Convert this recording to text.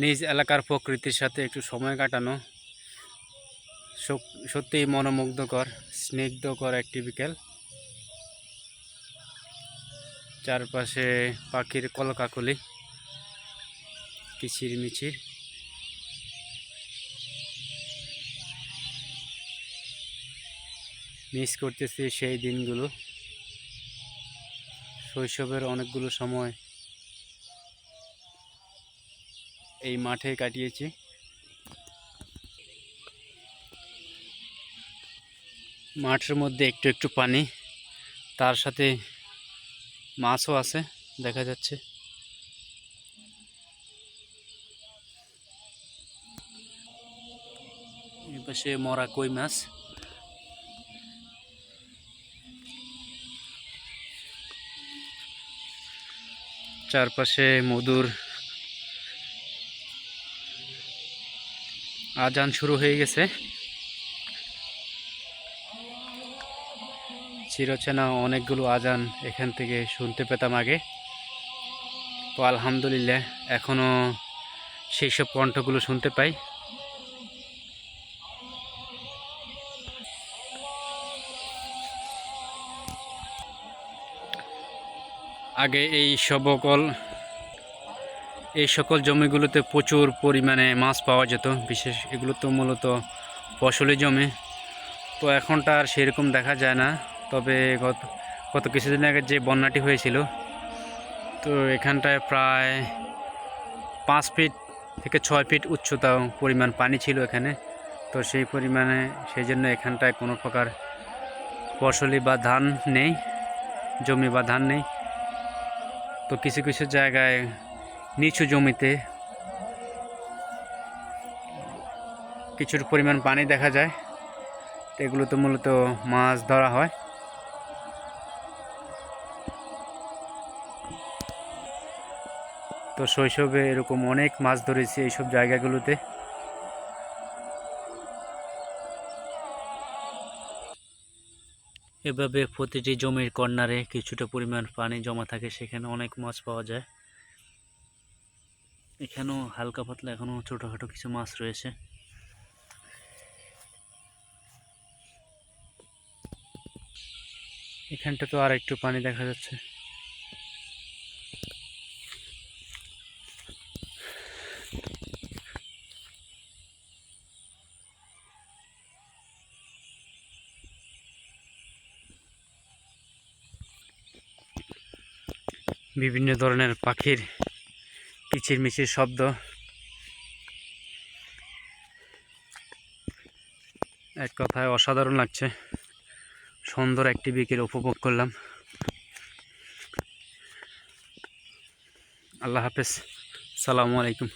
নিজ এলাকার প্রকৃতির সাথে একটু সময় কাটানো। সত্যিই মনোমুগ্ধকর, স্নিগ্ধকর একটি বিকেল। চারপাশে পাখির কলকাকলি, কিচির মিচির। মিস করতেছি সেই দিনগুলো। শৈশবের অনেকগুলো সময় এই মাঠে কাটিয়েছি। মাঠের মধ্যে একটু একটু পানি, তার সাথে মাছও আছে, দেখা যাচ্ছে। এই পাশে মরা কই মাছ। চারপাশে মধুর আজান শুরু হয়ে গেছে। চিরচেনা অনেকগুলো আজান এখান থেকে শুনতে পেতাম আগে। তো আলহামদুলিল্লাহ এখনও সেই সব কণ্ঠগুলো শুনতে পাই। আগে এই সকল এই সকল জমিগুলোতে প্রচুর পরিমাণে মাছ পাওয়া যেত, বিশেষ এগুলো তো মূলত ফসলি জমি। তো এখনটা আর সেরকম দেখা যায় না, তবে গত গত কিছুদিন আগে যে বন্যাটি হয়েছিল, তো এখানটায় প্রায় পাঁচ ফিট থেকে ছয় ফিট উচ্চতা পরিমাণ পানি ছিল এখানে। তো সেই পরিমাণে সেই জন্য এখানটায় কোনো প্রকার ফসলি বা ধান নেই, জমি বা ধান নেই। তো কিছু কিছু জায়গায় নিচু জমিতে কিছুর পরিমাণ পানি দেখা যায়। তো এগুলোতে মূলত মাছ ধরা হয়। তো শৈশবে এরকম অনেক মাছ ধরেছি এইসব জায়গাগুলোতে। এভাবে প্রতিটি জমির কর্নারে কিছুটা পরিমাণ পানি জমা থাকে, সেখানে অনেক মাছ পাওয়া যায়। এখানেও হালকা পাতলা এখনও ছোটোখাটো কিছু মাছ রয়েছে। এখানটা তো আর একটু পানি দেখা যাচ্ছে। বিভিন্ন ধরনের পাখির কিচির মিচির শব্দ। এক কথায় অসাধারণ লাগছে। সুন্দর একটি বিকেল উপভোগ করলাম। আল্লাহ হাফেজ। সালামু আলাইকুম।